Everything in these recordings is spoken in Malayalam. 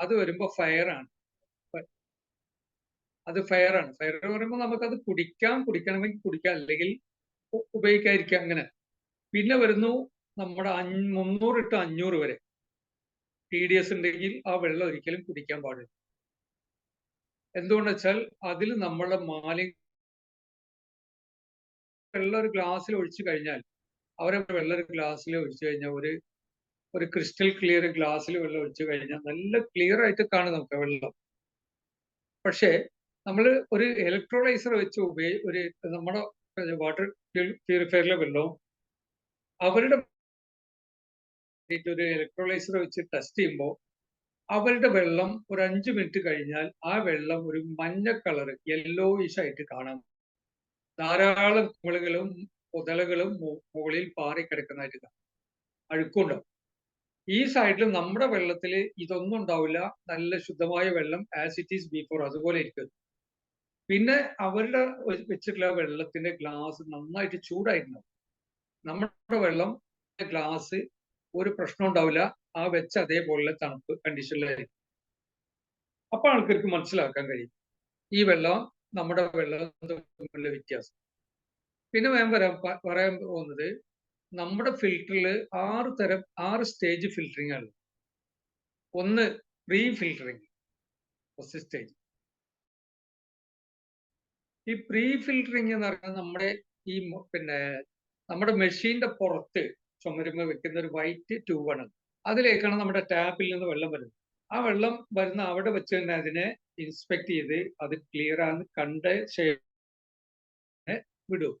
അത് വരുമ്പോ ഫയറാണ് അത് ഫയറാണ് ഫയർ ഫയർ പറയുമ്പോൾ നമുക്കത് കുടിക്കാം കുടിക്കണമെങ്കിൽ കുടിക്കാം അല്ലെങ്കിൽ ഉപയോഗിക്കാതിരിക്കാം അങ്ങനെ. പിന്നെ വരുന്നു നമ്മുടെ മുന്നൂറ് ടു അഞ്ഞൂറ് വരെ. ടി ഡി എസ് ഉണ്ടെങ്കിൽ ആ വെള്ളം ഒരിക്കലും കുടിക്കാൻ പാടില്ല. എന്തുകൊണ്ടെന്ന് വെച്ചാൽ അതിൽ നമ്മളുടെ മാലിന്യ വെള്ളം ഒരു ഗ്ലാസ്സിൽ ഒഴിച്ചു കഴിഞ്ഞാൽ അവരെ വെള്ളം ഒരു ഗ്ലാസ്സിൽ ഒഴിച്ചു കഴിഞ്ഞാൽ ഒരു ഒരു ക്രിസ്റ്റൽ ക്ലിയർ ഗ്ലാസ്സിൽ വെള്ളം ഒഴിച്ചു കഴിഞ്ഞാൽ നല്ല ക്ലിയർ ആയിട്ട് കാണും നമുക്ക് വെള്ളം. പക്ഷേ നമ്മൾ ഒരു ഇലക്ട്രോളൈസർ വെച്ച് ഉപയോഗി ഒരു നമ്മുടെ വാട്ടർ പ്യൂരിഫയറിലെ വെള്ളവും അവരുടെ ഒരു ഇലക്ട്രോളൈസർ വെച്ച് ടെസ്റ്റ് ചെയ്യുമ്പോൾ അവരുടെ വെള്ളം ഒരു അഞ്ച് മിനിറ്റ് കഴിഞ്ഞാൽ ആ വെള്ളം ഒരു മഞ്ഞ കളർ യെല്ലോയിഷ് ആയിട്ട് കാണാം ധാരാളം കുമിളുകളും പുതലകളും മുകളിൽ പാറി കിടക്കുന്നതായിട്ട് കാണാം. അഴുക്കുണ്ടാവും. ഈ സൈഡിൽ നമ്മുടെ വെള്ളത്തിൽ ഇതൊന്നും ഉണ്ടാവില്ല. നല്ല ശുദ്ധമായ വെള്ളം ആസ് ഇറ്റ് ഈസ് ബിഫോർ അതുപോലെ ഇരിക്കും. പിന്നെ അവരുടെ വെച്ചിട്ടുള്ള വെള്ളത്തിന്റെ ഗ്ലാസ് നന്നായിട്ട് ചൂടായിട്ടുണ്ടാവും നമ്മുടെ വെള്ളം ഗ്ലാസ് ഒരു പ്രശ്നം ഉണ്ടാവില്ല. ആ വെച്ച അതേപോലെ തണുപ്പ് കണ്ടീഷനിലായിരിക്കും അപ്പൊ ആൾക്കാർക്ക് മനസ്സിലാക്കാൻ കഴിയും. ഈ വെള്ളം നമ്മുടെ വെള്ളം തമ്മിലുള്ള വ്യത്യാസം. പിന്നെ ഞാൻ പറയാൻ പറയാൻ പോകുന്നത് നമ്മുടെ ഫിൽറ്ററിൽ ആറ് തരം ആറ് സ്റ്റേജ് ഫിൽറ്ററിംഗ് ആണ്. ഒന്ന് പ്രീ ഫിൽറ്ററിംഗ് ഫസ്റ്റ് സ്റ്റേജ് ഈ പ്രീ ഫിൽറ്ററിംഗ് എന്ന് പറഞ്ഞാൽ നമ്മുടെ ഈ പിന്നെ നമ്മുടെ മെഷീന്റെ പുറത്ത് ചുമരുമ്പ് വെക്കുന്ന ഒരു വൈറ്റ് ട്യൂബാണ് അതിലേക്കാണ് നമ്മുടെ ടാപ്പിൽ നിന്ന് വെള്ളം വരുന്നത്. ആ വെള്ളം വരുന്ന അവിടെ വെച്ച് തന്നെ അതിനെ ഇൻസ്പെക്ട് ചെയ്ത് അത് ക്ലിയർ ആണെന്ന് കണ്ട ശേഷം വിടും.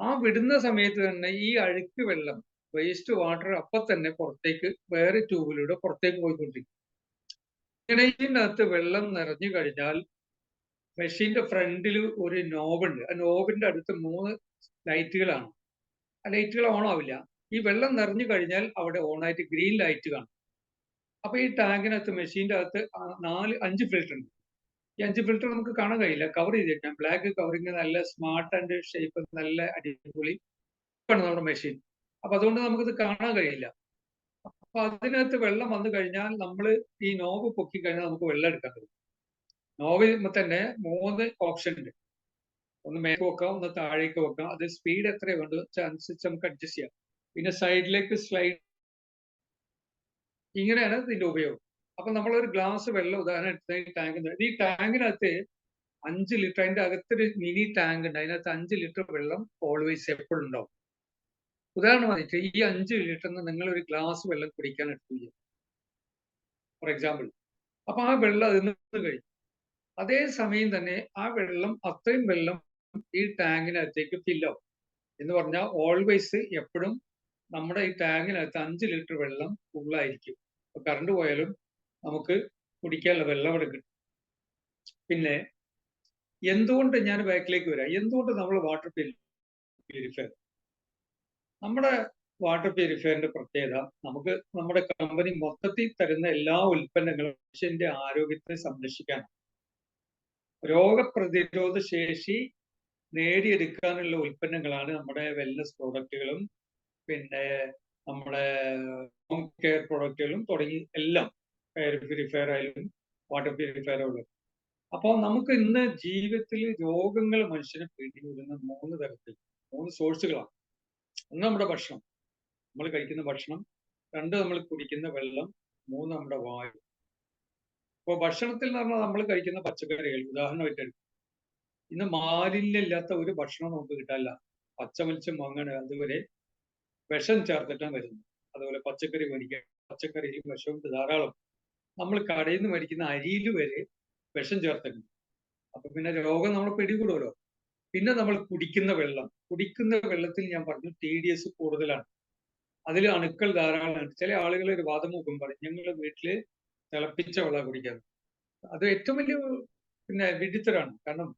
ആ വിടുന്ന സമയത്ത് തന്നെ ഈ അഴുക്ക് വെള്ളം വേസ്റ്റ് വാട്ടർ അപ്പൊ തന്നെ പുറത്തേക്ക് വേറെ ട്യൂബിലൂടെ പുറത്തേക്ക് പോയിക്കൊണ്ടിരിക്കും. ഇങ്ങനെ അകത്ത് വെള്ളം നിറഞ്ഞു കഴിഞ്ഞാൽ മെഷീന്റെ ഫ്രണ്ടിൽ ഒരു നോബുണ്ട് ആ നോബിന്റെ അടുത്ത് മൂന്ന് ലൈറ്റുകളാണ് ആ ലൈറ്റുകൾ ഓൺ ആവില്ല. ഈ വെള്ളം നിറഞ്ഞു കഴിഞ്ഞാൽ അവിടെ ഓൺ ആയിട്ട് ഗ്രീൻ ലൈറ്റ് കാണും. അപ്പൊ ഈ ടാങ്കിനകത്ത് മെഷീന്റെ അകത്ത് നാല് അഞ്ച് ഫിൽറ്റർ ഉണ്ട്. ഈ അഞ്ച് ഫിൽറ്റർ നമുക്ക് കാണാൻ കഴിയില്ല. കവർ ചെയ്തിരിക്കാം. ബ്ലാക്ക് കവറിങ് നല്ല സ്മാർട്ട് ആൻഡ് ഷേപ്പ് നല്ല അടിപൊളി ആണ് നമ്മുടെ മെഷീൻ അപ്പൊ അതുകൊണ്ട് നമുക്കിത് കാണാൻ കഴിയില്ല. അപ്പൊ അതിനകത്ത് വെള്ളം വന്നു കഴിഞ്ഞാൽ നമ്മൾ ഈ നോവ് പൊക്കി കഴിഞ്ഞാൽ നമുക്ക് വെള്ളം എടുക്കാൻ കഴിയും. നോവിൽ തന്നെ മൂന്ന് ഓപ്ഷൻ ഉണ്ട്. ഒന്ന് മേക്ക് വെക്കാം ഒന്ന് താഴേക്ക് വെക്കാം. അത് സ്പീഡ് എത്ര വേണ്ടു അനുസരിച്ച് നമുക്ക് അഡ്ജസ്റ്റ് ചെയ്യാം. പിന്നെ സൈഡിലേക്ക് സ്ലൈഡ് ഇങ്ങനെയാണ് ഇതിന്റെ ഉപയോഗം. അപ്പൊ നമ്മളൊരു ഗ്ലാസ് വെള്ളം ഉദാഹരണം എടുത്ത ഈ ടാങ്ക് ഈ ടാങ്കിനകത്ത് അഞ്ച് ലിറ്റർ അതിന്റെ അകത്തൊരു മിനി ടാങ്ക് ഉണ്ട്. അതിനകത്ത് അഞ്ച് ലിറ്റർ വെള്ളം ഓൾവേസ് എപ്പോഴും ഉണ്ടാവും. ഉദാഹരണമായിട്ട് ഈ അഞ്ച് ലിറ്ററിന് നിങ്ങൾ ഒരു ഗ്ലാസ് വെള്ളം കുടിക്കാൻ എടുത്തു ഫോർ എക്സാമ്പിൾ അപ്പൊ ആ വെള്ളം അതിൽ നിന്ന് കഴിയും. അതേ സമയം തന്നെ ആ വെള്ളം അത്രയും വെള്ളം ഈ ടാങ്കിനകത്തേക്ക് ഫില്ലാവും എന്ന് പറഞ്ഞാൽ ഓൾവേസ് എപ്പോഴും നമ്മുടെ ഈ ടാങ്കിനകത്ത് അഞ്ച് ലിറ്റർ വെള്ളം ഫുള്ളായിരിക്കും കറണ്ട് പോയാലും നമുക്ക് കുടിക്കാനുള്ള വെള്ളം അവിടെ കിട്ടും. പിന്നെ എന്തുകൊണ്ട് ഞാൻ ബാക്കിലേക്ക് വരാം? എന്തുകൊണ്ട് നമ്മൾ വാട്ടർ പ്യൂരിഫയർ നമ്മുടെ വാട്ടർ പ്യൂരിഫയറിന്റെ പ്രത്യേകത നമുക്ക് നമ്മുടെ കമ്പനി മൊത്തത്തിൽ തരുന്ന എല്ലാ ഉൽപ്പന്നങ്ങളും മനുഷ്യന്റെ ആരോഗ്യത്തെ സംരക്ഷിക്കാനാണ് രോഗപ്രതിരോധ ശേഷി നേടിയെടുക്കാനുള്ള ഉൽപ്പന്നങ്ങളാണ് നമ്മുടെ വെൽനസ് പ്രോഡക്റ്റുകളും പിന്നെ നമ്മുടെ ഹോം കെയർ പ്രോഡക്റ്റുകളും തുടങ്ങി എല്ലാം. എയർ പ്യൂരിഫയർ ആയാലും വാട്ടർ പ്യൂരിഫയർ ആയാലും അപ്പോൾ നമുക്ക് ഇന്ന് ജീവിതത്തിൽ രോഗങ്ങൾ മനുഷ്യനെ പിടികൂടുന്ന മൂന്ന് തരത്തിൽ മൂന്ന് സോഴ്സുകളാണ് ഒന്ന് നമ്മുടെ ഭക്ഷണം. നമ്മൾ കഴിക്കുന്ന ഭക്ഷണം രണ്ട് നമ്മൾ കുടിക്കുന്ന വെള്ളം മൂന്ന് നമ്മുടെ വായു. ഇപ്പോൾ ഭക്ഷണത്തിൽ എന്ന് പറഞ്ഞാൽ നമ്മൾ കഴിക്കുന്ന പച്ചക്കറികൾ ഉദാഹരണമായിട്ട് എടുക്കും. ഇന്ന് മാലിന്യം ഇല്ലാത്ത ഒരു ഭക്ഷണം നമുക്ക് കിട്ടാനില്ല. പച്ചമത്സ്യം വാങ്ങണ അതുവരെ വിഷം ചേർത്തിട്ടാണ് വരുന്നത്. അതുപോലെ പച്ചക്കറി മേടിക്കുക പച്ചക്കറിയിൽ വിഷമുണ്ട് ധാരാളം. നമ്മൾ കടയിൽ നിന്ന് മേടിക്കുന്ന അരിയിൽ വരെ വിഷം ചേർത്തിട്ടുണ്ട്. അപ്പൊ പിന്നെ രോഗം നമ്മൾ പിടികൂടുമല്ലോ പിന്നെ നമ്മൾ കുടിക്കുന്ന വെള്ളം. കുടിക്കുന്ന വെള്ളത്തിൽ ഞാൻ പറഞ്ഞു ടി ഡി എസ് കൂടുതലാണ്. അതിൽ അണുക്കൾ ധാരാളമുണ്ട് ചില ആളുകൾ ഒരു വാദമുഖം പറയും ഞങ്ങൾ വീട്ടിൽ തിളപ്പിച്ച വെള്ളം കുടിക്കാറ്. അത് ഏറ്റവും വലിയ പിന്നെ വിഡിത്തരാണ് കാരണം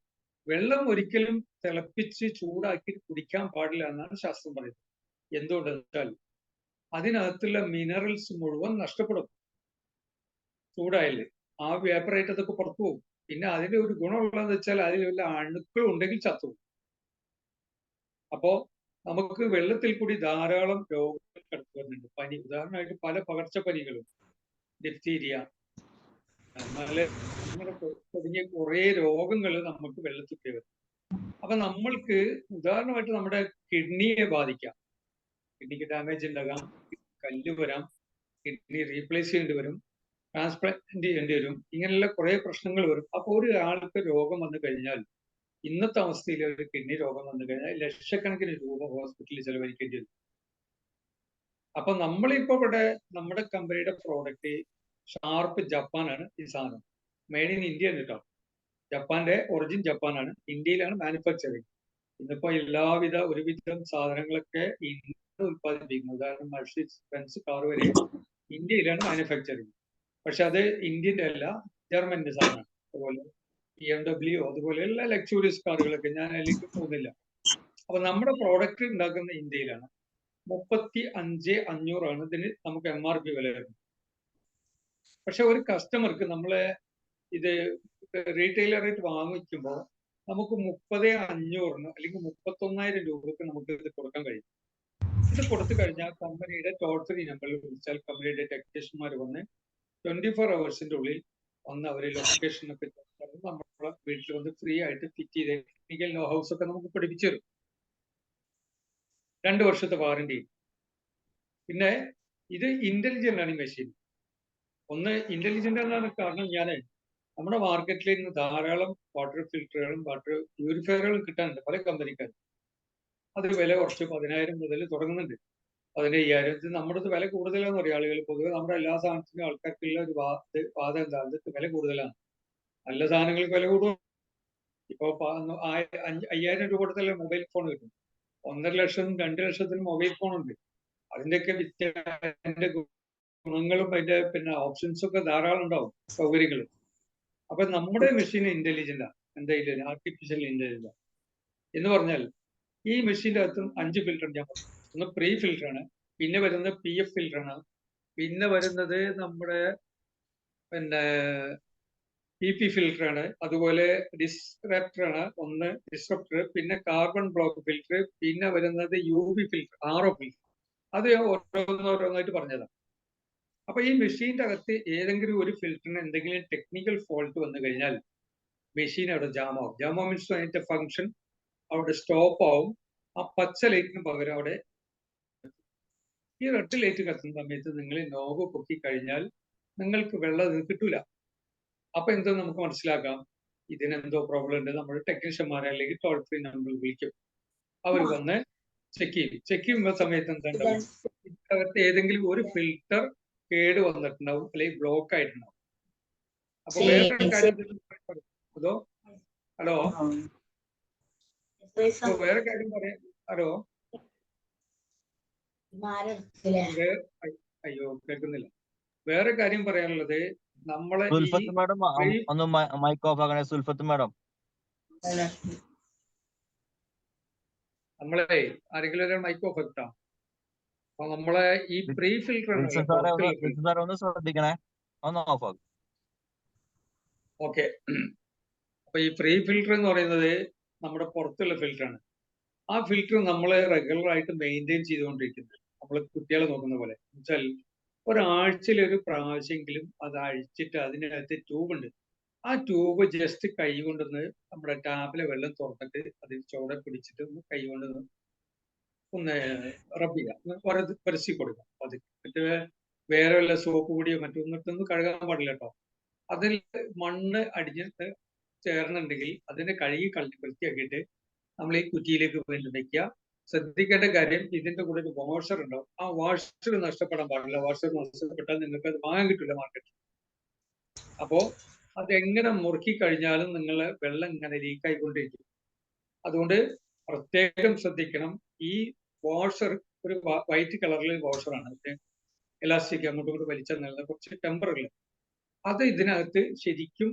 വെള്ളം ഒരിക്കലും തിളപ്പിച്ച് ചൂടാക്കി കുടിക്കാൻ പാടില്ല എന്നാണ് ശാസ്ത്രം പറയുന്നത്. എന്തുകൊണ്ടെന്ന് വെച്ചാൽ അതിനകത്തുള്ള മിനറൽസ് മുഴുവൻ നഷ്ടപ്പെടും. ചൂടായാൽ ആ വേപ്പറേറ്റ് അതൊക്കെ പുറത്തു പോകും. പിന്നെ അതിന്റെ ഒരു ഗുണമുള്ളതെന്ന് വെച്ചാൽ അതിൽ വല്ല അണുക്കൾ ഉണ്ടെങ്കിൽ ചത്തുപോകും. അപ്പോ നമുക്ക് വെള്ളത്തിൽ കൂടി ധാരാളം രോഗങ്ങൾ കടന്നു വരുന്നുണ്ട്. പനി ഉദാഹരണമായിട്ട് പല പകർച്ചപ്പനികളും ഡിഫ്തീരിയ നല്ല തുടങ്ങിയ കുറേ രോഗങ്ങൾ നമുക്ക് വെള്ളത്തിൽ കൂടി വരും. അപ്പൊ നമ്മൾക്ക് ഉദാഹരണമായിട്ട് നമ്മുടെ കിഡ്നിയെ ബാധിക്കാം. കിഡ്നിക്ക് ഡാമേജ് ഉണ്ടാകാം കല്ല് വരാം കിഡ്നി റീപ്ലേസ് ചെയ്യേണ്ടി വരും. ട്രാൻസ്പ്ലാന്റ് ചെയ്യേണ്ടി വരും ഇങ്ങനെയുള്ള കുറെ പ്രശ്നങ്ങൾ വരും. അപ്പോൾ ഒരാൾക്ക് രോഗം വന്നു കഴിഞ്ഞാൽ ഇന്നത്തെ അവസ്ഥയിൽ ഒരു കിഡ്നി രോഗം വന്നു കഴിഞ്ഞാൽ ലക്ഷക്കണക്കിന് രൂപ ഹോസ്പിറ്റലിൽ ചെലവഴിക്കേണ്ടി വരും. അപ്പൊ നമ്മളിപ്പോ ഇവിടെ നമ്മുടെ കമ്പനിയുടെ പ്രോഡക്റ്റ് ഷാർപ്പ് ജപ്പാനാണ് ഈ സാധനം. മെയ്ഡ് ഇൻ ഇന്ത്യ കേട്ടോ. ജപ്പാന്റെ ഒറിജിൻ ജപ്പാനാണ് ഇന്ത്യയിലാണ് മാനുഫാക്ചറിങ് ഇന്നിപ്പോ എല്ലാവിധ ഒരുവിധം സാധനങ്ങളൊക്കെ ഇന്ത്യ ഉത്പാദിപ്പിക്കുന്നത് ഉദാഹരണം മർസിഡീസ് ബെൻസ് കാർ വരെ ഇന്ത്യയിലാണ് മാനുഫാക്ചറിങ് പക്ഷെ അത് ഇന്ത്യന്റെ അല്ല ജർമ്മന്റെ സാധനമാണ്. അതുപോലെ ബി എം ഡബ്ല്യു അതുപോലെയുള്ള ലക്ഷൂറിയസ് കാറുകളൊക്കെ ഞാൻ അതിലേക്ക് പോകുന്നില്ല. അപ്പൊ നമ്മുടെ പ്രോഡക്റ്റ് ഉണ്ടാക്കുന്ന ഇന്ത്യയിലാണ് മുപ്പത്തി അഞ്ച് അഞ്ഞൂറാണ് ഇതിന് നമുക്ക് എം ആർ പി വില വരുന്നത്. പക്ഷെ ഒരു കസ്റ്റമർക്ക് നമ്മളെ ഇത് റീറ്റെയിലറായിട്ട് വാങ്ങിക്കുമ്പോൾ നമുക്ക് മുപ്പത് അഞ്ഞൂറിന് അല്ലെങ്കിൽ മുപ്പത്തൊന്നായിരം രൂപക്ക് നമുക്ക് ഇത് കൊടുക്കാൻ കഴിയും. ഇത് കൊടുത്തു കഴിഞ്ഞാൽ കമ്പനിയുടെ ടോൾ ഫ്രീ നമ്പറിൽ വിളിച്ചാൽ കമ്പനിയുടെ ടെക്നീഷ്യന്മാർ വന്ന് ട്വന്റി ഫോർ അവേഴ്സിന്റെ ഉള്ളിൽ വന്ന് ലൊക്കേഷൻ ലൊക്കേഷനൊക്കെ നമ്മളെ വീട്ടിൽ വന്ന് ഫ്രീ ആയിട്ട് ഫിറ്റ് ചെയ്ത് ടെക്നിക്കൽ നോ ഹൗസ് ഒക്കെ നമുക്ക് പഠിപ്പിച്ചു തരും. രണ്ട് വർഷത്തെ വാറന്റി പിന്നെ ഇത് ഇന്റലിജന്റ് ആണ് ഈ മെഷീൻ ഒന്ന് ഇന്റലിജന്റ് എന്നാണ് കാരണം ഞാൻ നമ്മുടെ മാർക്കറ്റിൽ ഇന്ന് ധാരാളം വാട്ടർ ഫിൽറ്ററുകളും വാട്ടർ പ്യൂരിഫയറുകളും കിട്ടാനുണ്ട് പല കമ്പനിക്കാരും അത് വില കുറച്ച് പതിനായിരം മുതൽ തുടങ്ങുന്നുണ്ട്. പതിനയ്യായിരം ഇത് നമ്മുടെ അടുത്ത് വില കൂടുതലാന്ന് പറയും ആളുകൾ. പൊതുവെ നമ്മുടെ എല്ലാ സാധനത്തിനും ആൾക്കാർക്കുള്ള ഒരു വാദ വാദം എന്താ? ഇത് വില കൂടുതലാണ്. നല്ല സാധനങ്ങൾക്ക് വില കൂടും. ഇപ്പൊ അയ്യായിരം രൂപ കൊടുത്തല്ലേ മൊബൈൽ ഫോൺ കിട്ടും. ഒന്നര ലക്ഷം രണ്ട് ലക്ഷത്തിന് മൊബൈൽ ഫോൺ ഉണ്ട്. അതിന്റെയൊക്കെ അതിന്റെ ഗുണങ്ങളും അതിന്റെ പിന്നെ ഓപ്ഷൻസ് ഒക്കെ ധാരാളം ഉണ്ടാവും സൗകര്യങ്ങൾ. അപ്പൊ നമ്മുടെ മെഷീൻ ഇന്റലിജന്റ് ആണ് എന്താ ആർട്ടിഫിഷ്യൽ ഇന്റലിജന്റ് എന്ന് പറഞ്ഞാൽ ഈ മെഷീന്റെ അകത്തും അഞ്ച് ഫിൽറ്റർ ഞാൻ പറഞ്ഞു ഒന്ന് പ്രീ ഫിൽറ്റർ ആണ്. പിന്നെ വരുന്നത് പി എഫ് ഫിൽറ്റർ ആണ്. പിന്നെ വരുന്നത് നമ്മുടെ പിന്നെ പി പി ഫിൽറ്റർ ആണ്. അതുപോലെ ഡിസ്റപ്റ്റർ ആണ്. ഒന്ന് ഡിസ്റപ്റ്റർ പിന്നെ കാർബൺ ബ്ലോക്ക് ഫിൽറ്റർ പിന്നെ വരുന്നത് U V filter R O filter അത് ഓരോന്നോരോന്നായിട്ട് പറഞ്ഞതാണ് അപ്പൊ ഈ മെഷീന്റെ അകത്ത് ഏതെങ്കിലും ഒരു ഫിൽറ്ററിന് എന്തെങ്കിലും ടെക്നിക്കൽ ഫോൾട്ട് വന്നു കഴിഞ്ഞാൽ മെഷീൻ അവിടെ ജാം ആവും. ജാം ആവും മീൻസ് അതിന്റെ ഫംഗ്ഷൻ അവിടെ സ്റ്റോപ്പ് ആവും. ആ പച്ച ലൈറ്റിന് പകരം അവിടെ ഈ റെഡ് ലൈറ്റ് കത്തുന്ന സമയത്ത് നിങ്ങൾ നോവ് പൊക്കി കഴിഞ്ഞാൽ നിങ്ങൾക്ക് വെള്ളം ഇത് കിട്ടൂല. അപ്പൊ എന്തോ നമുക്ക് മനസ്സിലാക്കാം? ഇതിനെന്തോ പ്രോബ്ലം ഉണ്ട്. നമ്മൾ ടെക്നീഷ്യന്മാരെ അല്ലെങ്കിൽ ടോൾ ഫ്രീ നമ്പർ വിളിക്കും. അവർ വന്ന് ചെക്ക് ചെയ്യും. ചെക്ക് ചെയ്യുമ്പോൾ സമയത്ത് എന്താ ഇതിനകത്ത് ഏതെങ്കിലും ഒരു ഫിൽട്ടർ കേട് വന്നിട്ടുണ്ടാവും അല്ലെങ്കിൽ ബ്ലോക്ക് ആയിട്ടുണ്ടാവും. അപ്പൊ വേറെ കാര്യം അതോ? ഹലോ? വേറെ കാര്യം പറയാം. ഹലോ? വേറെ അയ്യോ കേൾക്കുന്നില്ല. വേറെ കാര്യം പറയാനുള്ളത് നമ്മളെ ഈ സുൽഫത്ത് മാഡം ഒന്ന് മൈക്ക് ഓഫ് ആക്കണേ സുൽഫത്ത് മാഡം. നമ്മളെ ആരെങ്കിലും ഒരു മൈക്ക് ഓഫ് ആക്കാം അപ്പൊ നമ്മളെ ഈ പ്രീ ഫിൽട്ടർ ഒന്ന് ശ്രദ്ധിക്കണേ. ഒന്ന് ഓഫ് ആക്കും. ഓക്കെ. അപ്പൊ ഈ പ്രീ ഫിൽട്ടർ എന്ന് പറയുന്നത് നമ്മുടെ പുറത്തുള്ള ഫിൽറ്ററാണ് ആ ഫിൽട്ടർ നമ്മൾ റെഗുലർ ആയിട്ട് മെയിന്റെയിൻ ചെയ്തുകൊണ്ടിരിക്കുന്നത് നമ്മൾ കുട്ടികളെ നോക്കുന്ന പോലെ. വെച്ചാൽ ഒരാഴ്ചയിൽ ഒരു പ്രാവശ്യമെങ്കിലും അത് അഴിച്ചിട്ട് അതിനകത്ത് ട്യൂബ് ഉണ്ട്. ആ ട്യൂബ് ജസ്റ്റ് കൈ കൊണ്ടൊന്ന് നമ്മുടെ ടാപ്പിലെ വെള്ളം തുറന്നിട്ട് അതിൽ ചോട പിടിച്ചിട്ട് ഒന്ന് കൈ കൊണ്ട് ഒന്ന് റബ് ചെയ്യുക. ഒരത് പരസി കൊടുക്കുക. അത് മറ്റേ വേറെ വല്ല സോപ്പ് പൊടിയോ മറ്റൊന്നിട്ടൊന്നും കഴുകാൻ പാടില്ല കേട്ടോ. അതിൽ മണ്ണ് അടിഞ്ഞിട്ട് ചേർന്നുണ്ടെങ്കിൽ അതിനെ കഴുകി കളി വൃത്തിയാക്കിയിട്ട് നമ്മൾ ഈ കുറ്റിയിലേക്ക് വീണ്ടും വെക്കുക. ശ്രദ്ധിക്കേണ്ട കാര്യം ഇതിന്റെ കൂടെ ഒരു വാഷർ ഉണ്ടാവും. ആ വാഷർ നഷ്ടപ്പെടാൻ പാടില്ല. വാഷർ നഷ്ടപ്പെട്ടാൽ നിങ്ങൾക്ക് അത് വാങ്ങാൻ കിട്ടില്ല മാർക്കറ്റിൽ അപ്പോ അതെങ്ങനെ മുറുക്കി കഴിഞ്ഞാലും നിങ്ങൾ വെള്ളം ഇങ്ങനെ ലീക്ക് ആയിക്കൊണ്ടിരിക്കും അതുകൊണ്ട് പ്രത്യേകം ശ്രദ്ധിക്കണം. ഈ വാഷർ ഒരു വൈറ്റ് കളറിലെ വാഷറാണ് എലാസ്റ്റിക് അങ്ങോട്ടും ഇങ്ങോട്ടും വലിച്ചാൽ നിൽക്കുന്ന കുറച്ച് ടെമ്പറില്ല അത് ഇതിനകത്ത് ശരിക്കും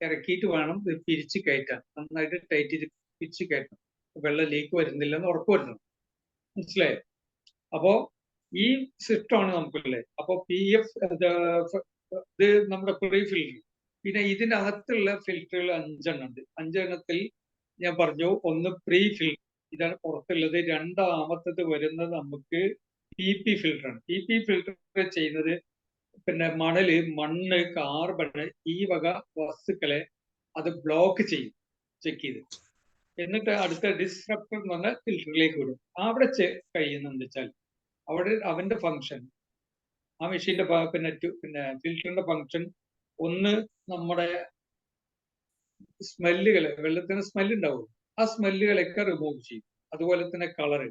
ഇറക്കിയിട്ട് വേണം പിരിച്ച് കയറ്റാൻ. നന്നായിട്ട് ടൈറ്റ് ചെയ്ത് പിരിച്ച് കയറ്റണം. വെള്ളം ലീക്ക് വരുന്നില്ലെന്ന് ഉറപ്പ് വരുന്നത് മനസ്സിലായോ? അപ്പോ ഈ സിസ്റ്റമാണ് നമുക്കുള്ളത്. അപ്പോ പി എഫ് ഇത് നമ്മുടെ പ്രീ ഫിൽറ്റർ പിന്നെ ഇതിനകത്തുള്ള ഫിൽറ്ററുകൾ അഞ്ചെണ്ണം ഉണ്ട്. അഞ്ചെണ്ണത്തിൽ ഞാൻ പറഞ്ഞു ഒന്ന് പ്രീ ഫിൽറ്റർ ഇതാണ് പുറത്തുള്ളത്. രണ്ടാമത്തത് വരുന്നത് നമുക്ക് പി പി ഫിൽറ്റർ ആണ്. പി പി ഫിൽറ്റർ ചെയ്യുന്നത് പിന്നെ മണൽ മണ്ണ് കാർബൺ ഈ വക വസ്തുക്കളെ അത് ബ്ലോക്ക് ചെയ്യും ചെക്ക് ചെയ്ത്. എന്നിട്ട് അടുത്ത ഡിസ്ട്രപ്റ്റർ എന്ന് പറഞ്ഞ ഫിൽറ്ററിലേക്ക് വിടും. അവിടെ കഴിയുന്നെന്ന് വെച്ചാൽ അവിടെ അവന്റെ ഫങ്ഷൻ ആ മെഷീന്റെ പിന്നെ പിന്നെ ഫിൽറ്ററിന്റെ ഫങ്ഷൻ ഒന്ന് നമ്മുടെ സ്മെല്ലുകൾ വെള്ളത്തിന് സ്മെല്ല് ഉണ്ടാവും. ആ സ്മെല്ലുകളൊക്കെ റിമൂവ് ചെയ്യും. അതുപോലെ തന്നെ കളറ്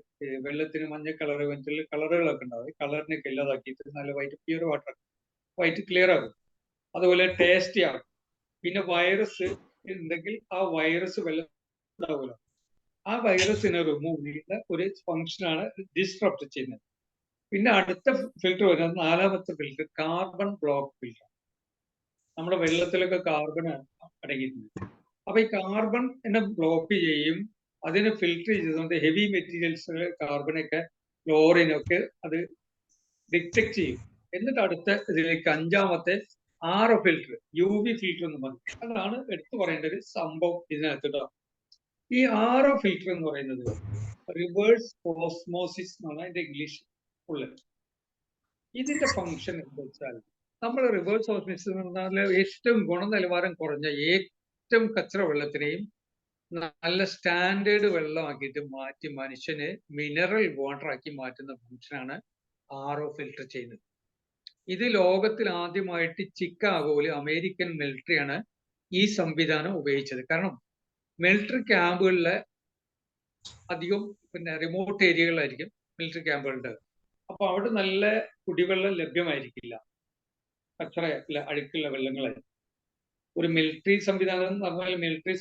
വെള്ളത്തിന് മഞ്ഞ കളർ മറ്റുള്ള കളറുകളൊക്കെ ഉണ്ടാവും. കളറിനൊക്കെ ഇല്ലാതാക്കിയിട്ട് നല്ല white pure water white clear ആകും. അതുപോലെ ടേസ്റ്റി ആകും. പിന്നെ വൈറസ് ഉണ്ടെങ്കിൽ ആ വൈറസ് വെള്ളം ഉണ്ടാവുമല്ലോ. ആ വൈറസിനെ റിമൂവ് ചെയ്യുന്ന ഒരു ഫംഗ്ഷനാണ് ഡിസ്ട്രപ്റ്റ് ചെയ്യുന്നത്. പിന്നെ അടുത്ത ഫിൽറ്റർ വരുന്നത് നാലാമത്തെ ഫിൽറ്റർ കാർബൺ ബ്ലോക്ക് ഫിൽറ്റർ നമ്മുടെ വെള്ളത്തിലൊക്കെ കാർബൺ അടങ്ങിയിട്ടുണ്ട് അപ്പൊ ഈ കാർബൺ എന്നെ ബ്ലോക്ക് ചെയ്യും അതിനെ ഫിൽറ്റർ ചെയ്തുകൊണ്ട് ഹെവി മെറ്റീരിയൽസ് കാർബണൊക്കെ ക്ലോറിനൊക്കെ അത് ഡിറ്റക്ട് ചെയ്യും. എന്നിട്ട് അടുത്ത ഇതിലേക്ക് അഞ്ചാമത്തെ ആറോ ഫിൽറ്റർ യു വി ഫിൽറ്റർ എന്ന് പറയും അതാണ് എടുത്തു പറയേണ്ട ഒരു സംഭവം ഇതിനകത്ത് ഈ ഒ ഫിൽറ്റർ എന്ന് പറയുന്നത് റിവേഴ്സ് ഓസ്മോസിസ് എന്നാണ് അതിന്റെ ഇംഗ്ലീഷ് ഉള്ളത് ഇതിന്റെ ഫങ്ഷൻ എന്താ വെച്ചാൽ നമ്മൾ റിവേഴ്സ് ഓസ്മോസിസ് എന്ന് പറഞ്ഞാൽ ഏറ്റവും ഗുണനിലവാരം കുറഞ്ഞ ഏറ്റവും കച്ചറ വെള്ളത്തിനെയും നല്ല സ്റ്റാൻഡേർഡ് വെള്ളമാക്കിയിട്ട് മാറ്റി മനുഷ്യനെ മിനറൽ വാട്ടർ ആക്കി മാറ്റുന്ന ഫംഗ്ഷനാണ് ആറോ ഫിൽറ്റർ ചെയ്യുന്നത്. ഇത് ലോകത്തിൽ ആദ്യമായിട്ട് ചിക്കാഗോയിൽ അമേരിക്കൻ മിലിറ്ററിയാണ് ഈ സംവിധാനം ഉപയോഗിച്ചത്. കാരണം മിലിറ്ററി ക്യാമ്പുകളിലെ അധികം പിന്നെ റിമോട്ട് ഏരിയകളായിരിക്കും മിലിറ്ററി ക്യാമ്പുകളുടെ അപ്പൊ അവിടെ നല്ല കുടിവെള്ളം ലഭ്യമായിരിക്കില്ല. കച്ചറ അഴുക്കുള്ള വെള്ളങ്ങളായിരിക്കും. ഒരു മിലിറ്ററി സംവിധാനം എന്ന് പറഞ്ഞാൽ മിലിറ്ററി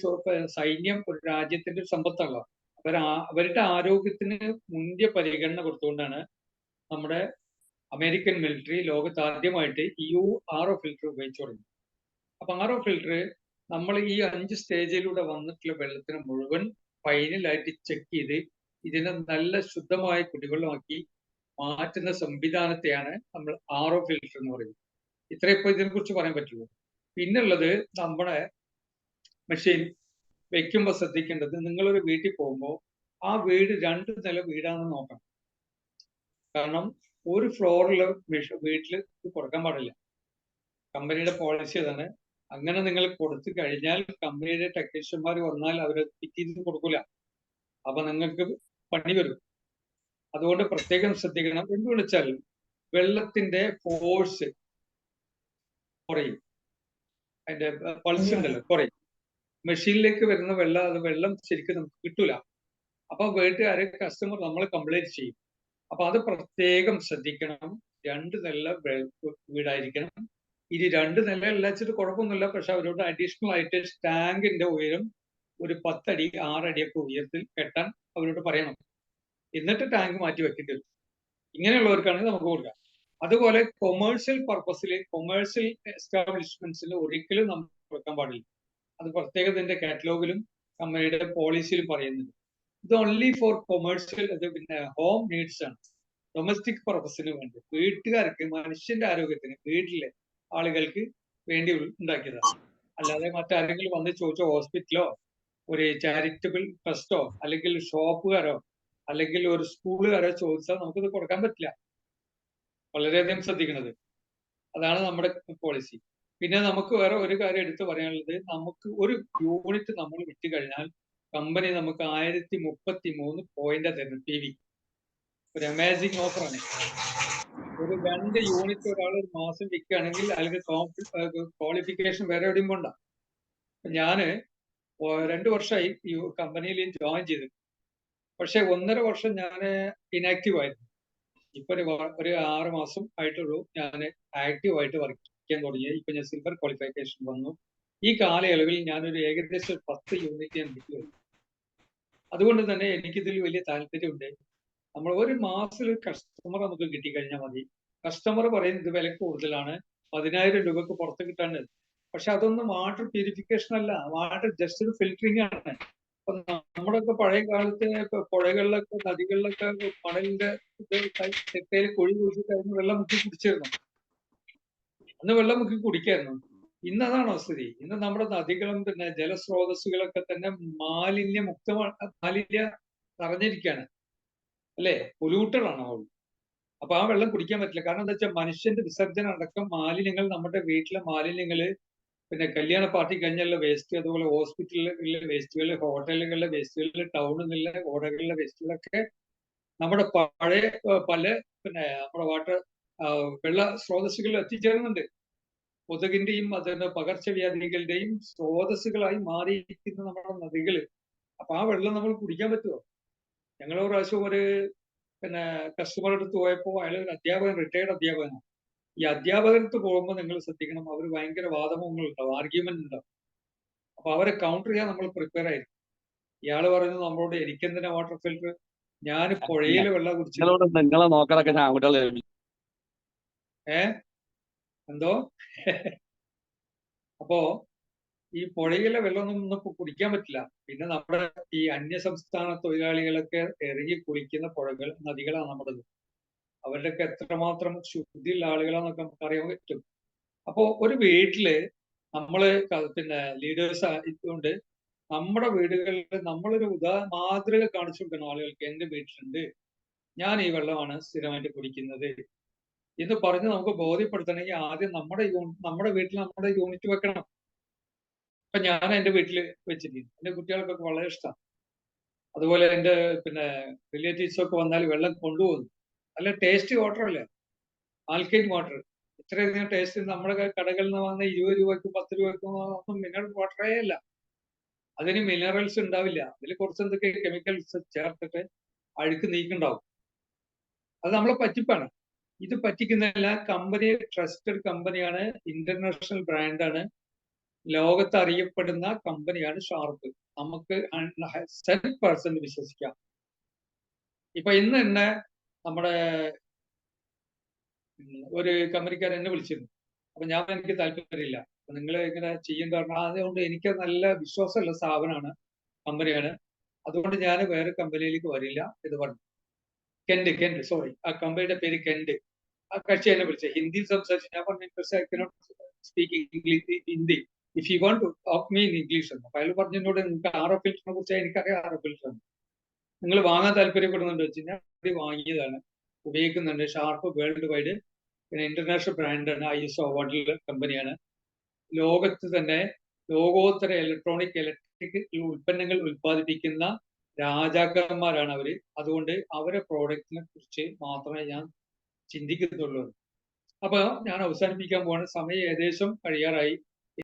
സൈന്യം ഒരു രാജ്യത്തിന്റെ ഒരു സമ്പത്താണല്ലോ. അവർ അവരുടെ ആരോഗ്യത്തിന് മുന്തിയ പരിഗണന കൊടുത്തുകൊണ്ടാണ് നമ്മുടെ അമേരിക്കൻ മിലിറ്ററി ലോകത്ത് ആദ്യമായിട്ട് യു ആർ ഒ ഫിൽറ്റർ ഉപയോഗിച്ചു തുടങ്ങി. അപ്പൊ ആർ ഒ ഫിൽറ്റർ നമ്മൾ ഈ അഞ്ച് സ്റ്റേജിലൂടെ വന്നിട്ടുള്ള വെള്ളത്തിന് മുഴുവൻ ഫൈനലായിട്ട് ചെക്ക് ചെയ്ത് ഇതിനെ നല്ല ശുദ്ധമായ കുടിവെള്ളമാക്കി മാറ്റുന്ന സംവിധാനത്തെയാണ് നമ്മൾ ആർ ഒ ഫിൽറ്റർ എന്ന് പറയുന്നത്. ഇത്രയും ഇപ്പോൾ ഇതിനെ കുറിച്ച് പറയാൻ പറ്റുള്ളൂ പിന്നുള്ളത് നമ്മുടെ മെഷീൻ വെക്കുമ്പോൾ ശ്രദ്ധിക്കേണ്ടത് നിങ്ങളൊരു വീട്ടിൽ പോകുമ്പോൾ ആ വീട് രണ്ട് നില വീടാണെന്ന് നോക്കണം. കാരണം ഒരു ഫ്ലോറിൽ വീട്ടിൽ കൊടുക്കാൻ പാടില്ല. കമ്പനിയുടെ പോളിസി അതാണ്. അങ്ങനെ നിങ്ങൾ കൊടുത്തു കഴിഞ്ഞാൽ കമ്പനിയുടെ ടെക്നീഷ്യന്മാർ വന്നാൽ അവർ പിറ്റീന്ന് കൊടുക്കൂല. അപ്പൊ നിങ്ങൾക്ക് പണി വരും. അതുകൊണ്ട് പ്രത്യേകം ശ്രദ്ധിക്കണം. എന്ത് വിളിച്ചാൽ വെള്ളത്തിന്റെ ഫോഴ്സ് കുറയും. അതിന്റെ പൾസ് ഉണ്ടല്ലോ കുറയും. മെഷീനിലേക്ക് വരുന്ന വെള്ളം അത് വെള്ളം ശരിക്കും നമുക്ക് കിട്ടൂല. അപ്പൊ വീട്ടുകാര് കസ്റ്റമർ നമ്മൾ കംപ്ലൈന്റ് ചെയ്യും. അപ്പൊ അത് പ്രത്യേകം ശ്രദ്ധിക്കണം. രണ്ട് നല്ല വീടായിരിക്കണം. ഇനി രണ്ട് നില അല്ലാച്ചിട്ട് കുഴപ്പമൊന്നുമില്ല. പക്ഷെ അവരോട് അഡീഷണൽ ആയിട്ട് ടാങ്കിന്റെ ഉയരം ഒരു പത്തടി ആറടിയൊക്കെ ഉയരത്തിൽ കെട്ടാൻ അവരോട് പറയണം. എന്നിട്ട് ടാങ്ക് മാറ്റി വെക്കേണ്ടി വരും. ഇങ്ങനെയുള്ളവർക്കാണെങ്കിൽ നമുക്ക് കൊടുക്കാം. അതുപോലെ കൊമേഴ്ഷ്യൽ പർപ്പസിൽ കൊമേഴ്ഷ്യൽ എസ്റ്റാബ്ലിഷ്മെന്റ്സിൽ ഒരിക്കലും നമ്മൾ കൊടുക്കാൻ പാടില്ല. അത് പ്രത്യേകത്തിന്റെ കാറ്റലോഗിലും കമ്പനിയുടെ പോളിസിയിലും പറയുന്നുണ്ട്. ഇത് ഓൺലി ഫോർ കൊമേഴ്ഷ്യൽ അത് പിന്നെ ഹോം നീഡ്സ് ആണ്. ഡൊമസ്റ്റിക് പർപ്പസിന് വേണ്ടി വീട്ടുകാർക്ക് മനുഷ്യന്റെ ആരോഗ്യത്തിന് വീട്ടിലെ ആളുകൾക്ക് വേണ്ടി ഉണ്ടാക്കിയതാണ്. അല്ലാതെ മറ്റാരെങ്കിലും വന്ന് ചോദിച്ച ഹോസ്പിറ്റലോ ഒരു ചാരിറ്റബിൾ ട്രസ്റ്റോ അല്ലെങ്കിൽ ഷോപ്പുകാരോ അല്ലെങ്കിൽ ഒരു സ്കൂളുകാരോ ചോദിച്ചാൽ നമുക്കിത് കൊടുക്കാൻ പറ്റില്ല. വളരെയധികം ശ്രദ്ധിക്കുന്നത്. അതാണ് നമ്മുടെ പോളിസി പിന്നെ നമുക്ക് വേറെ ഒരു കാര്യം എടുത്തു പറയാനുള്ളത് നമുക്ക് ഒരു യൂണിറ്റ് നമ്മൾ വിറ്റ് കഴിഞ്ഞാൽ കമ്പനി നമുക്ക് ആയിരത്തി മുപ്പത്തി മൂന്ന് പോയിന്റ് തരുന്നു പി വി ഒരു അമേസിംഗ് ഓഫറാണ് ഒരു രണ്ട് യൂണിറ്റ് ഒരാൾ ഒരു മാസം വിൽക്കുകയാണെങ്കിൽ അല്ലെങ്കിൽ ക്വാളിഫിക്കേഷൻ വേറെ എവിടെയും കൊണ്ട ഞാൻ രണ്ടു വർഷമായി ഈ കമ്പനിയിൽ ജോയിൻ ചെയ്തു പക്ഷെ ഒന്നര വർഷം ഞാൻ ഇനാക്റ്റീവ് ആയിരുന്നു. ഇപ്പൊ ഒരു ആറ് മാസം ആയിട്ടുള്ളൂ ഞാൻ ആക്റ്റീവ് ആയിട്ട് വർക്ക് ചെയ്യാൻ തുടങ്ങി ഇപ്പൊ ഞാൻ സിൽവർ ക്വാളിഫിക്കേഷൻ വന്നു. ഈ കാലയളവിൽ ഞാനൊരു ഏകദേശം പത്ത് യൂണിറ്റ് ഞാൻ വിറ്റു. അതുകൊണ്ട് തന്നെ എനിക്കിതിൽ വലിയ താല്പര്യമുണ്ട്. നമ്മൾ ഒരു മാസത്തിൽ കസ്റ്റമർ നമുക്ക് കിട്ടിക്കഴിഞ്ഞാൽ മതി. കസ്റ്റമർ പറയും ഇത് വില കൂടുതലാണ്. പതിനായിരം രൂപക്ക് പുറത്ത് കിട്ടാണ് പക്ഷെ അതൊന്നും വാട്ടർ പ്യൂരിഫിക്കേഷൻ അല്ല. വാട്ടർ ജസ്റ്റ് ഒരു ഫിൽറ്ററിംഗ് ആണ്. അപ്പൊ നമ്മുടെയൊക്കെ പഴയ കാലത്ത് പുഴകളിലൊക്കെ നദികളിലൊക്കെ മണലിന്റെ തെറ്റയിൽ കുഴി കുഴിച്ചിട്ടായിരുന്നു വെള്ളം മുക്കി കുടിച്ചിരുന്നു. അന്ന് വെള്ളം മുക്കി കുടിക്കായിരുന്നു. ഇന്ന് അതാണോ സ്ഥിതി? ഇന്ന് നമ്മുടെ നദികളും പിന്നെ ജലസ്രോതസ്സുകളൊക്കെ തന്നെ മാലിന്യ മുക്തമാണ് മാലിന്യ നിറഞ്ഞിരിക്കുകയാണ്. അല്ലേ? പൊല്യൂട്ടഡ് ആണ് വെള്ളം അപ്പൊ ആ വെള്ളം കുടിക്കാൻ പറ്റില്ല. കാരണം എന്താ വെച്ചാൽ മനുഷ്യന്റെ വിസർജനം അടക്കം മാലിന്യങ്ങൾ നമ്മുടെ വീട്ടിലെ മാലിന്യങ്ങൾ പിന്നെ കല്യാണ പാർട്ടി കഴിഞ്ഞുള്ള വേസ്റ്റ് അതുപോലെ ഹോസ്പിറ്റലിലെ വേസ്റ്റുകൾ ഹോട്ടലുകളിലെ വേസ്റ്റുകൾ ടൗണുകളിലെ ഓടകളിലെ വേസ്റ്റുകളൊക്കെ നമ്മുടെ പഴയ പല പിന്നെ നമ്മുടെ വാട്ടർ വെള്ള സ്രോതസ്സുകളിൽ എത്തിച്ചേരുന്നുണ്ട് കൊതുകിന്റെയും അതിന്റെ പകർച്ചവ്യാധികളുടെയും സ്രോതസ്സുകളായി മാറിയിരിക്കുന്ന നമ്മുടെ നദികൾ. അപ്പൊ ആ വെള്ളം നമ്മൾ കുടിക്കാൻ പറ്റുമോ ഞങ്ങൾ ഒരു പ്രാവശ്യം ഒരു പിന്നെ കസ്റ്റമർ അടുത്ത് പോയപ്പോൾ അയാൾ ഒരു അധ്യാപകൻ റിട്ടയർഡ് അധ്യാപകനാണ്. ഈ അധ്യാപകരത്ത് പോകുമ്പോൾ നിങ്ങൾ ശ്രദ്ധിക്കണം അവർ ഭയങ്കര വാദമുഖങ്ങൾ ഉണ്ടാവും ആർഗ്യുമെന്റ് ഉണ്ടാവും. അപ്പൊ അവരെ കൗണ്ടർ ചെയ്യാൻ നമ്മൾ പ്രിപ്പയർ ആയിരുന്നു ഇയാൾ പറയുന്നത് നമ്മളോട് എനിക്കെന്തിനാ വാട്ടർ ഫിൽറ്റർ ഞാൻ പുഴയിലെ വെള്ളം കുടിച്ചു നിങ്ങളെ നോക്കലൊക്കെ ഞാൻ ഏ? എന്തോ? അപ്പോ ഈ പുഴയിലെ വെള്ളമൊന്നും ഒന്നും കുടിക്കാൻ പറ്റില്ല. പിന്നെ നമ്മുടെ ഈ അന്യ സംസ്ഥാന തൊഴിലാളികളൊക്കെ ഇറങ്ങി കുളിക്കുന്ന പുഴകൾ നദികളാണ് നമ്മുടേത്. അവരുടെയൊക്കെ എത്രമാത്രം ശുദ്ധിയുള്ള ആളുകളാന്നൊക്കെ നമുക്ക് അറിയാൻ പറ്റും. അപ്പോ ഒരു വീട്ടിൽ നമ്മൾ പിന്നെ ലീഡേഴ്സ് ആയതുകൊണ്ട് നമ്മുടെ വീടുകളിൽ നമ്മളൊരു ഉദാ മാതൃക കാണിച്ചു കൊടുക്കണം ആളുകൾക്ക്. എന്റെ വീട്ടിലുണ്ട്. ഞാൻ ഈ വെള്ളമാണ് സ്ഥിരമായിട്ട് കുടിക്കുന്നത്. എന്ന് പറഞ്ഞ് നമുക്ക് ബോധ്യപ്പെടുത്തണമെങ്കിൽ ആദ്യം നമ്മുടെ നമ്മുടെ വീട്ടിൽ നമ്മുടെ യൂണിറ്റ് വെക്കണം. ഇപ്പൊ ഞാൻ എന്റെ വീട്ടിൽ വെച്ചിരിക്കുന്നു. എന്റെ കുട്ടികൾക്കൊക്കെ വളരെ ഇഷ്ടമാണ് അതുപോലെ എന്റെ പിന്നെ റിലേറ്റീവ്സ് ഒക്കെ വന്നാൽ വെള്ളം കൊണ്ടുപോകുന്നു. നല്ല ടേസ്റ്റി വാട്ടർ അല്ലേ? ആൽക്കൈൻ വാട്ടർ ഇത്രയധികം ടേസ്റ്റ് നമ്മുടെ കടകളിൽ നിന്ന് വന്ന ഇരുപത് രൂപയ്ക്കും പത്ത് രൂപയ്ക്കും ഒന്നും മിനറൽ വാട്ടറേ അല്ല. അതിന് മിനറൽസ് ഉണ്ടാവില്ല. അതിൽ കുറച്ച് എന്തൊക്കെ കെമിക്കൽസ് ചേർത്തിട്ട് അഴുക്ക് നീക്കുണ്ടാവും. അത് നമ്മളെ പറ്റിപ്പാണ്. ഇത് പറ്റിക്കുന്നതല്ല കമ്പനി ട്രസ്റ്റഡ് കമ്പനിയാണ് ഇന്റർനാഷണൽ ബ്രാൻഡാണ് ലോകത്ത് അറിയപ്പെടുന്ന കമ്പനിയാണ് ഷാർപ്പ് നമുക്ക് സെവൻ പേഴ്സൺ വിശ്വസിക്കാം. ഇപ്പൊ ഇന്ന് തന്നെ നമ്മുടെ ഒരു കമ്പനിക്കാരൻ എന്നെ വിളിച്ചിരുന്നു. അപ്പൊ ഞാൻ എനിക്ക് താല്പര്യമില്ല. നിങ്ങൾ ഇങ്ങനെ ചെയ്യേണ്ട കാരണം അതുകൊണ്ട് എനിക്ക് നല്ല വിശ്വാസമുള്ള സ്ഥാപനമാണ് കമ്പനിയാണ്. അതുകൊണ്ട് ഞാൻ വേറെ കമ്പനിയിലേക്ക് വരില്ല എന്ന് പറഞ്ഞു. കെൻഡ് കെൻഡ് സോറി ആ കമ്പനിയുടെ പേര് കെൻഡ് ആ കക്ഷി എന്നെ വിളിച്ചത് ഹിന്ദി സംസാരിച്ചു ഞാൻ പറഞ്ഞു speak English Hindi if you won't talk me in English എന്ന് അപ്പൊ അയാൾ പറഞ്ഞു എന്നോട് നിങ്ങൾക്ക് ആറോ ഫിൽറ്ററിനെ കുറിച്ച് എനിക്കറിയാം ആറോ ഫിൽറ്റർ നിങ്ങൾ വാങ്ങാൻ താല്പര്യപ്പെടുന്നുണ്ട് വെച്ച് കഴിഞ്ഞാൽ അത് വാങ്ങിയതാണ്. ഉപയോഗിക്കുന്നുണ്ട്. ഷാർപ്പ് വേൾഡ് വൈഡ് പിന്നെ ഇന്റർനാഷണൽ ബ്രാൻഡാണ് ഐ എസ് അവാർഡിലുള്ള കമ്പനിയാണ് ലോകത്ത് തന്നെ ലോകോത്തര ഇലക്ട്രോണിക് ഇലക്ട്രിക് ഉൽപ്പന്നങ്ങൾ ഉൽപ്പാദിപ്പിക്കുന്ന രാജാക്കന്മാരാണ് അവർ. അതുകൊണ്ട് അവരെ പ്രോഡക്റ്റിനെ കുറിച്ച് മാത്രമേ ഞാൻ ചിന്തിക്കുന്നുള്ളൂ അപ്പൊ ഞാൻ അവസാനിപ്പിക്കാൻ പോവാണ്. സമയം ഏകദേശം കഴിയാറായി.